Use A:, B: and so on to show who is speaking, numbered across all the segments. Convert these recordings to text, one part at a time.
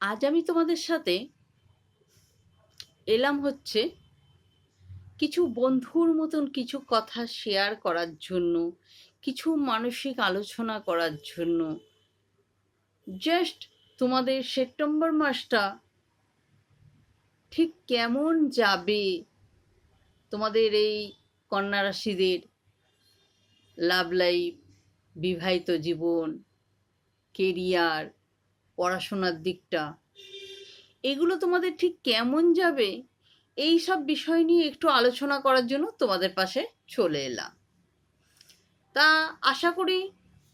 A: আজ আমি তোমাদের সাথে এলাম হচ্ছে কিছু বন্ধুর মতন কিছু কথা শেয়ার করার জন্য, কিছু মানসিক আলোচনা করার জন্য। জাস্ট তোমাদের সেপ্টেম্বর মাসটা ঠিক কেমন যাবে? তোমাদের এই কন্যা রাশিদের লাভ লাইফ বিবাহিত জীবন কেরিয়ার পড়াশোনার দিকটা। এগুলো তোমাদের ঠিক কেমন যাবে? এই সব বিষয় নিয়ে একটু আলোচনা করার জন্য তোমাদের পাশে চলে এলাম। তা আশা করি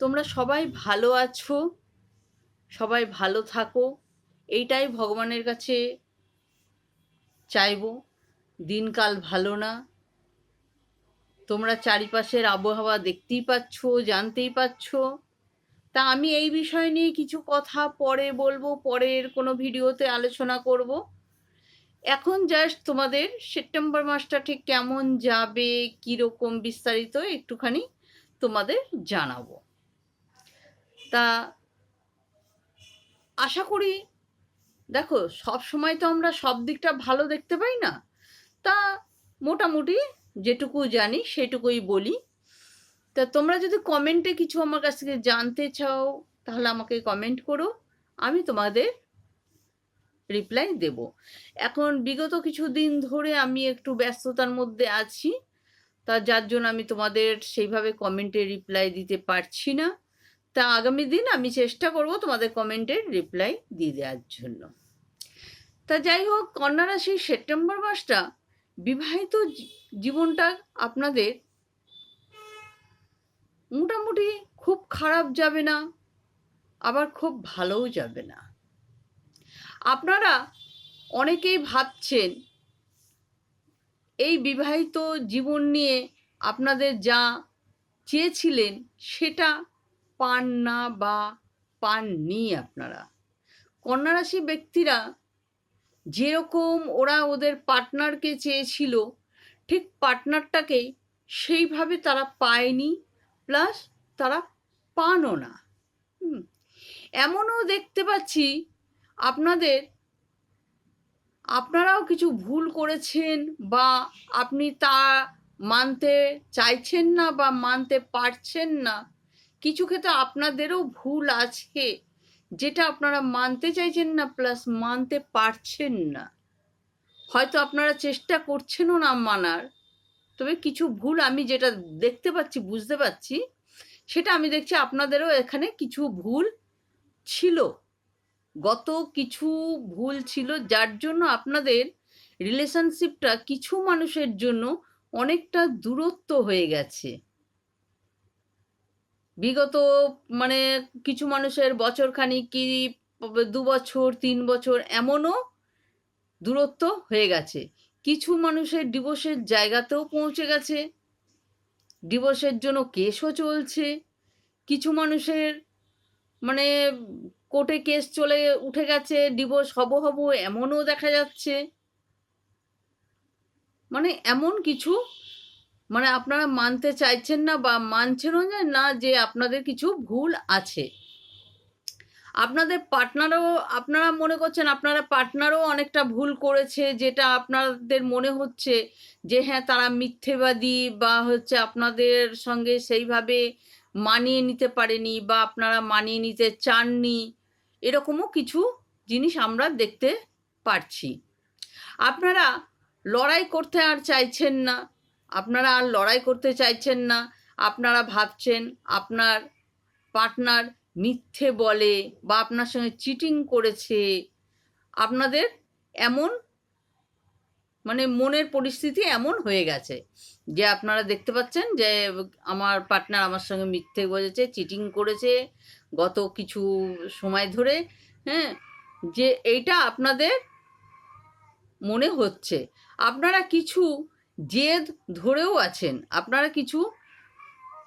A: তোমরা সবাই ভালো আছো, সবাই ভালো থাকো। এইটাই ভগবানের কাছে চাইব। দিনকাল ভালো না। তোমরা চারিপাশের আবহাওয়া দেখতেই পাচ্ছ, জানতেই পাচ্ছো। তা আমি এই বিষয় নিয়ে কিছু কথা পরে বলব, পরের কোনো ভিডিওতে আলোচনা করব। এখন জাস্ট তোমাদের সেপ্টেম্বর মাসটা ঠিক কেমন যাবে, কীরকম বিস্তারিত একটুখানি তোমাদের জানাব। তা আশা করি, দেখো, সব সময় তো আমরা সব দিকটা ভালো দেখতে পাই না। তা মোটামুটি যেটুকু জানি সেটুকুই বলি। তা তোমরা যদি কমেন্টে কিছু আমার কাছ থেকে জানতে চাও, তাহলে আমাকে কমেন্ট করো, আমি তোমাদের রিপ্লাই দেব। এখন বিগত কিছু দিন ধরে আমি একটু ব্যস্ততার মধ্যে আছি, তা যার জন্য আমি তোমাদের সেইভাবে কমেন্টে রিপ্লাই দিতে পারছি না। তা আগামী দিন আমি চেষ্টা করব তোমাদের কমেন্টের রিপ্লাই দিয়ে দেওয়ার জন্য। তা যাই হোক, কন্যা সেপ্টেম্বর মাসটা বিবাহিত জীবনটা আপনাদের মোটামুটি খুব খারাপ যাবে না, আবার খুব ভালোও যাবে না। আপনারা অনেকেই ভাবছেন, এই বিবাহিত জীবন নিয়ে আপনাদের যা চেয়েছিলেন সেটা পান না বা পাননি আপনারা। কন্যারাশি ব্যক্তিরা যেরকম ওরা ওদের পার্টনারকে চেয়েছিল, ঠিক পার্টনারটাকে সেইভাবে তারা পায়নি। প্লাস তারা পানও না। এমনও দেখতে পাচ্ছি আপনাদের, আপনারাও কিছু ভুল করেছেন বা আপনি তা মানতে চাইছেন না বা মানতে পারছেন না, কিছু ক্ষেত্রে আপনাদেরও ভুল আছে যেটা আপনারা মানতে চাইছেন না প্লাস মানতে পারছেন না। হয়তো আপনারা চেষ্টা করছেনও না মানার তবে কিছু ভুল আমি যেটা দেখতে পাচ্ছি, বুঝতে পারছি, সেটা আমি দেখছি আপনাদেরও এখানে কিছু ভুল ছিল। গত কিছু ভুল ছিল, যার জন্য আপনাদের রিলেশনশিপটা কিছু মানুষের জন্য অনেকটা দূরত্ব হয়ে গেছে। বিগত মানে কিছু মানুষের বছরখানি কি, দু বছর, তিন বছর এমনও দূরত্ব হয়ে গেছে। কিছু মানুষের ডিভোর্সের জায়গাতেও পৌঁছে গেছে। ডিভোর্সের জন্য কেসও চলছে। কিছু মানুষের মানে কোর্টে কেস চলে উঠে গেছে ডিভোর্স হব হব এমনও দেখা যাচ্ছে। মানে এমন কিছু মানে আপনারা মানতে চাইছেন না বা মানছেনও না যে আপনাদের কিছু ভুল আছে। আপনাদের পার্টনারও আপনারা মনে করছেন আপনারা পার্টনারও অনেকটা ভুল করেছে, যেটা আপনাদের মনে হচ্ছে যে হ্যাঁ তারা মিথ্যেবাদী বা হচ্ছে আপনাদের সঙ্গে সেইভাবে মানিয়ে নিতে পারেনি বা আপনারা মানিয়ে নিতে চাননি, এরকমও কিছু জিনিস আমরা দেখতে পারছি। আপনারা লড়াই করতে আর চাইছেন না, আপনারা আর লড়াই করতে চাইছেন না, আপনারা ভাবছেন আপনার পার্টনার মিথ্যে বলে বা আপনার সঙ্গে চিটিং করেছে, আপনাদের এমন মানে মনের পরিস্থিতি এমন হয়ে গেছে যে আপনারা দেখতে পাচ্ছেন যে আমার পার্টনার আমার সঙ্গে মিথ্যে বলেছে চিটিং করেছে গত কিছু সময় ধরে হ্যাঁ যে এইটা আপনাদের মনে হচ্ছে। আপনারা কিছু জেদ ধরেও আছেন, আপনারা কিছু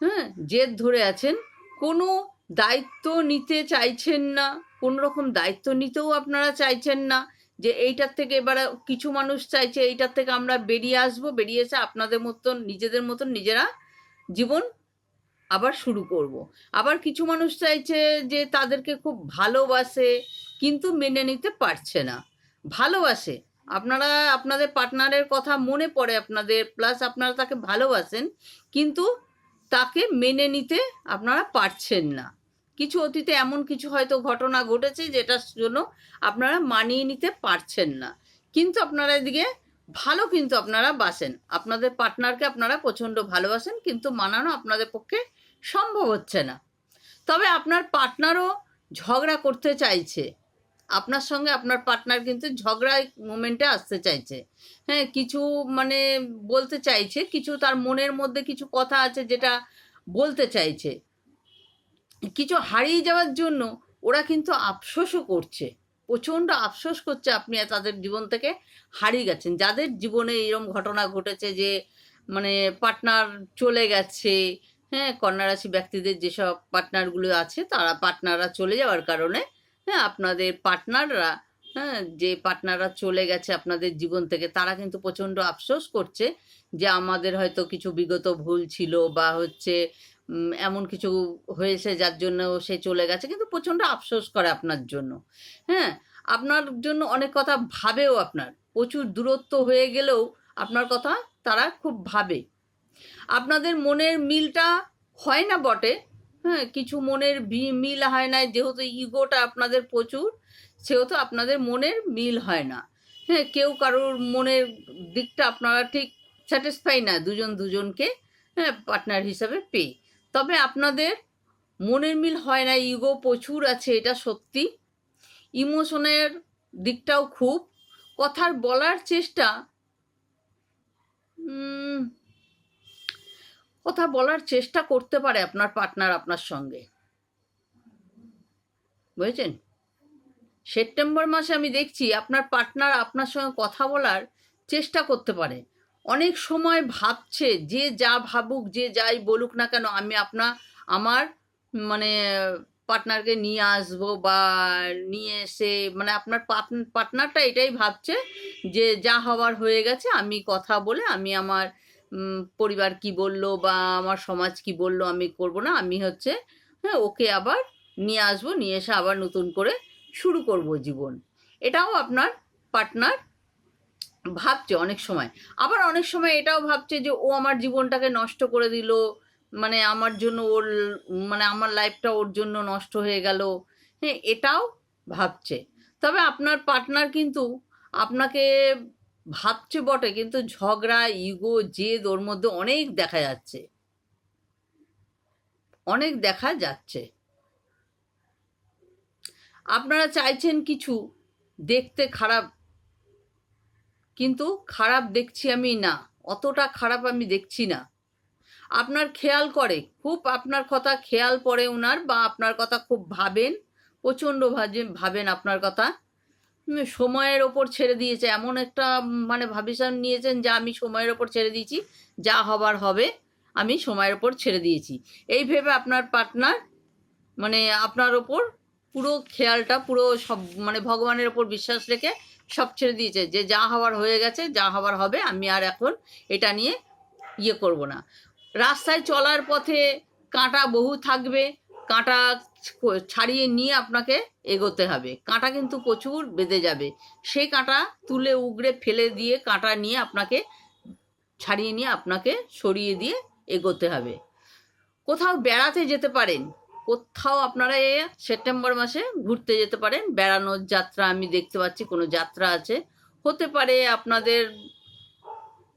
A: হ্যাঁ জেদ ধরে আছেন, কোনো দায়িত্ব নিতে চাইছেন না কোনো রকম দায়িত্ব নিতেও আপনারা চাইছেন না যে এইটার থেকে এবার কিছু মানুষ চাইছে এইটার থেকে আমরা বেরিয়ে আসব, বেরিয়ে এসে আপনাদের মতন, নিজেদের মতন নিজেরা জীবন আবার শুরু করব। আবার কিছু মানুষ চাইছে যে তাদেরকে খুব ভালোবাসে, কিন্তু মেনে নিতে পারছে না। ভালোবাসে। আপনারা, আপনাদের পার্টনারের কথা মনে পড়ে আপনাদের, প্লাস আপনারা তাকে ভালোবাসেন, কিন্তু তাকে মেনে নিতে আপনারা পারছেন না। কিছু অতীতে এমন কিছু হয়তো ঘটনা ঘটেছে যেটার জন্য আপনারা মানিয়ে নিতে পারছেন না। কিন্তু আপনারা এদিকে ভালো কিন্তু আপনারা বাসেন। আপনাদের পার্টনারকে আপনারা প্রচণ্ড ভালোবাসেন, কিন্তু মানানো আপনাদের পক্ষে সম্ভব হচ্ছে না। তবে আপনার পার্টনারও ঝগড়া করতে চাইছে। আপনার সঙ্গে আপনার পার্টনার কিন্তু ঝগড়া মোমেন্টে আসতে চাইছে। হ্যাঁ কিছু মানে বলতে চাইছে, কিছু তার মনের মধ্যে কিছু কথা আছে যেটা বলতে চাইছে। কিছু হারিয়ে যাওয়ার জন্য ওরা কিন্তু আফসোসও করছে। প্রচণ্ড আফসোস করছে আপনি তাদের জীবন থেকে হারিয়ে গেছেন। যাদের জীবনে এরকম ঘটনা ঘটেছে যে মানে পার্টনার চলে গেছে হ্যাঁ কন্যারাশি ব্যক্তিদের যেসব পার্টনারগুলো আছে, তারা পার্টনাররা চলে যাওয়ার কারণে হ্যাঁ আপনাদের পার্টনাররা হ্যাঁ যে পার্টনাররা চলে গেছে আপনাদের জীবন থেকে, তারা কিন্তু প্রচণ্ড আফসোস করছে যে, আমাদের হয়তো কিছু বিগত ভুল ছিল বা হচ্ছে এমন কিছু হয়েছে যার জন্য সে চলে গেছে। কিন্তু প্রচণ্ড আফসোস করে আপনার জন্য। হ্যাঁ আপনার জন্য অনেক কথা ভাবেও আপনার। প্রচুর দূরত্ব হয়ে গেলেও আপনার কথা তারা খুব ভাবে। আপনাদের মনের মিলটা হয় না বটে। হ্যাঁ কিছু মনের মিল হয় না। যেহেতু ইগোটা আপনাদের প্রচুর, সেহেতু আপনাদের মনের মিল হয় না। হ্যাঁ কেউ কারোর মনের দিকটা আপনারা ঠিক স্যাটিসফাই না। দুজন দুজনকে হ্যাঁ পার্টনার হিসাবে পেয়ে। তবে আপনাদের মনের মিল হয় না ইগো প্রচুর আছে, এটা সত্যি। ইমোশনের দিকটাও খুব। কথার বলার চেষ্টা কথা বলার চেষ্টা করতে পারে আপনার পার্টনার আপনার সঙ্গে। বুঝেছেন? সেপ্টেম্বর মাসে আমি দেখছি আপনার পার্টনার আপনার সঙ্গে কথা বলার চেষ্টা করতে পারে। অনেক সময় ভাবছে, যে যা ভাবুক, যে যাই বলুক না কেন, আমি আপনার আমার মানে পার্টনারকে নিয়ে আসব বা নিয়ে এসে মানে আপনার পার্টনারটা এটাই ভাবছে যে যা হওয়ার হয়ে গেছে, আমি কথা বলে, আমি আমার পরিবার কি বলল বা আমার সমাজ কি বলল আমি করব না, আমি হচ্ছে হ্যাঁ ওকে আবার নিয়ে আসব, নিয়ে এসে আবার নতুন করে শুরু করব জীবন। এটাও আপনার পার্টনার ভাবছে অনেক সময়। আবার অনেক সময় এটাও ভাবছে যে, ও আমার জীবনটাকে নষ্ট করে দিল মানে আমার জন্য ওর মানে আমার লাইফটা ওর জন্য নষ্ট হয়ে গেল। হ্যাঁ এটাও ভাবছে। তবে আপনার পার্টনার কিন্তু আপনাকে ভাবছে বটে, কিন্তু ঝগড়া ইগো জেদ ওর মধ্যে অনেক দেখা যাচ্ছে। অনেক দেখা যাচ্ছে। আপনারা চাইছেন কিছু দেখতে খারাপ কিন্তু খারাপ দেখছি আমি না, অতটা খারাপ আমি দেখছি না। আপনার খেয়াল করে, খুব আপনার কথা খেয়াল পড়ে ওনার বা আপনার কথা খুব ভাবেন, প্রচণ্ড ভাবেন আপনার কথা। সময়ের ওপর ছেড়ে দিয়েছে, এমন একটা মানে ভাবিসান নিয়েছেন যা আমি সময়ের ওপর ছেড়ে দিয়েছি, যা হবার হবে, আমি সময়ের ওপর ছেড়ে দিয়েছি। এই ভেবে আপনার পার্টনার মানে আপনার ওপর পুরো খেয়ালটা, পুরো সব মানে ভগবানের ওপর বিশ্বাস রেখে সব ছেড়ে দিয়েছে যে যা হওয়ার হয়ে গেছে, যা হওয়ার হবে, আমি আর এখন এটা নিয়ে ইয়ে করব না। রাস্তায় চলার পথে কাঁটা বহু থাকবে, কাঁটা ছাড়িয়ে নিয়ে আপনাকে এগোতে হবে। কাঁটা কিন্তু প্রচুর বেঁধে যাবে। সেই কাঁটা তুলে উগড়ে ফেলে দিয়ে কাঁটা নিয়ে আপনাকে, ছাড়িয়ে নিয়ে আপনাকে সরিয়ে দিয়ে এগোতে হবে। কোথাও বেড়াতে যেতে পারেন কোথাও আপনারা এ সেপ্টেম্বর মাসে ঘুরতে যেতে পারেন। বেড়ানোর যাত্রা আমি দেখতে পাচ্ছি, কোনো যাত্রা আছে। হতে পারে আপনাদের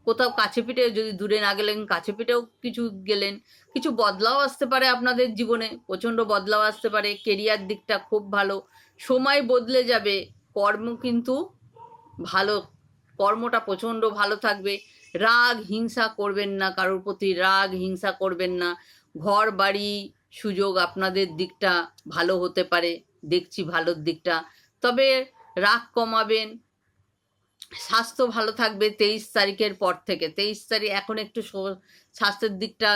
A: কোথাও কাছে পিঠে, যদি দূরে না গেলেন, কাছে পিঠেও কিছু গেলেন। কিছু বদলাও আসতে পারে আপনাদের জীবনে, প্রচণ্ড বদলাও আসতে পারে। কেরিয়ার দিকটা খুব ভালো। সময় বদলে যাবে, কর্ম কিন্তু ভালো, কর্মটা প্রচণ্ড ভালো থাকবে। রাগ হিংসা করবেন না, কারোর প্রতি রাগ হিংসা করবেন না। ঘর বাড়ি সুযোগ আপনাদের দিকটা ভালো হতে পারে, দেখছি ভালোর দিকটা। তবে রাগ কমাবেন, স্বাস্থ্য ভালো থাকবে তেইশ তারিখের পর থেকে। তেইশ তারিখ এখন একটু স্বাস্থ্যের দিকটা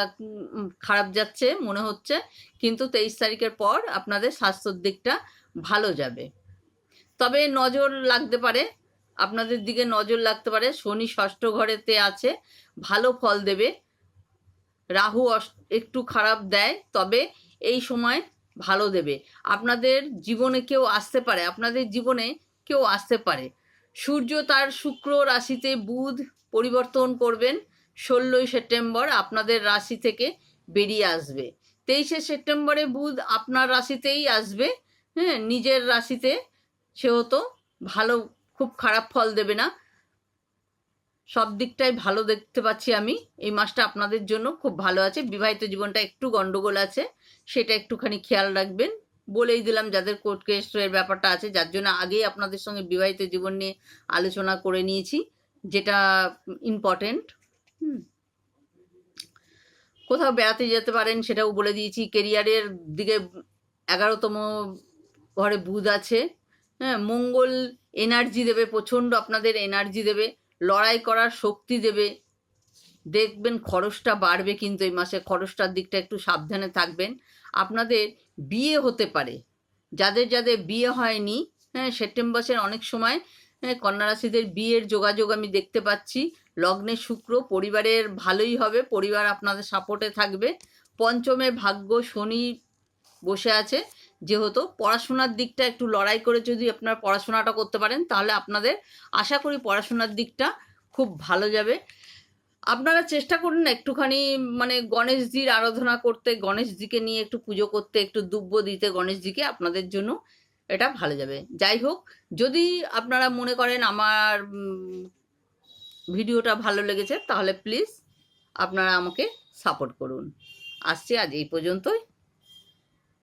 A: খারাপ যাচ্ছে মনে হচ্ছে, কিন্তু তেইশ তারিখের পর আপনাদের স্বাস্থ্যর দিকটা ভালো যাবে। তবে নজর লাগতে পারে, আপনাদের দিকে নজর লাগতে পারে। শনি ষষ্ঠ ঘরেতে আছে, ভালো ফল দেবে। রাহু একটু খারাপ দেয়, তবে এই সময় ভালো দেবে। আপনাদের জীবনে কেউ আসতে পারে, আপনাদের জীবনে কেউ আসতে পারে। সূর্য তার শুক্র রাশিতে বুধ পরিবর্তন করবেন, ষোলোই সেপ্টেম্বর আপনাদের রাশি থেকে বেরিয়ে আসবে। তেইশে সেপ্টেম্বরে বুধ আপনার রাশিতেই আসবে হ্যাঁ নিজের রাশিতে সেহেতু ভালো, খুব খারাপ ফল দেবে না। সব দিকটাই ভালো দেখতে পাচ্ছি আমি। এই মাসটা আপনাদের জন্য খুব ভালো আছে। বিবাহিত জীবনটা একটু গন্ডগোল আছে, সেটা একটুখানি খেয়াল রাখবেন। বলেই দিলাম যাদের কোর্ট কেসের ব্যাপারটা আছে, যার জন্য আগেই আপনাদের সঙ্গে বিবাহিত জীবন নিয়ে আলোচনা করে নিয়েছি, যেটা ইম্পর্টেন্ট হুম। কোথাও বেড়াতে যেতে পারেন, সেটাও বলে দিয়েছি। কেরিয়ারের দিকে এগারোতম ঘরে বুধ আছে। হ্যাঁ মঙ্গল এনার্জি দেবে, প্রচণ্ড আপনাদের এনার্জি দেবে। লড়াই করার শক্তি দেবে। দেখবেন খরচটা বাড়বে কিন্তু এই মাসে। খরচটার দিকটা একটু সাবধানে থাকবেন। আপনাদের বিয়ে হতে পারে। যাদের যাদের বিয়ে হয়নি হ্যাঁ সেপ্টেম্বরের অনেক সময় হ্যাঁ কন্যা রাশিদের বিয়ের যোগাযোগ আমি দেখতে পাচ্ছি। লগ্নে শুক্র, পরিবারের ভালোই হবে, পরিবার আপনাদের সাপোর্টে থাকবে। পঞ্চমে ভাগ্য শনি বসে আছে। যেহেতু পড়াশোনার দিকটা একটু লড়াই করে যদি আপনারা পড়াশোনাটা করতে পারেন, তাহলে আপনাদের আশা করি পড়াশোনার দিকটা খুব ভালো যাবে। আপনারা চেষ্টা করুন একটুখানি মানে গণেশজির আরাধনা করতে, গণেশজিকে নিয়ে একটু পুজো করতে, একটু দুব্য দিতে গণেশজিকে আপনাদের জন্য এটা ভালো যাবে। যাই হোক, যদি আপনারা মনে করেন আমার ভিডিওটা ভালো লেগেছে, তাহলে প্লিজ আপনারা আমাকে সাপোর্ট করুন। আসছি আজ এই পর্যন্তই।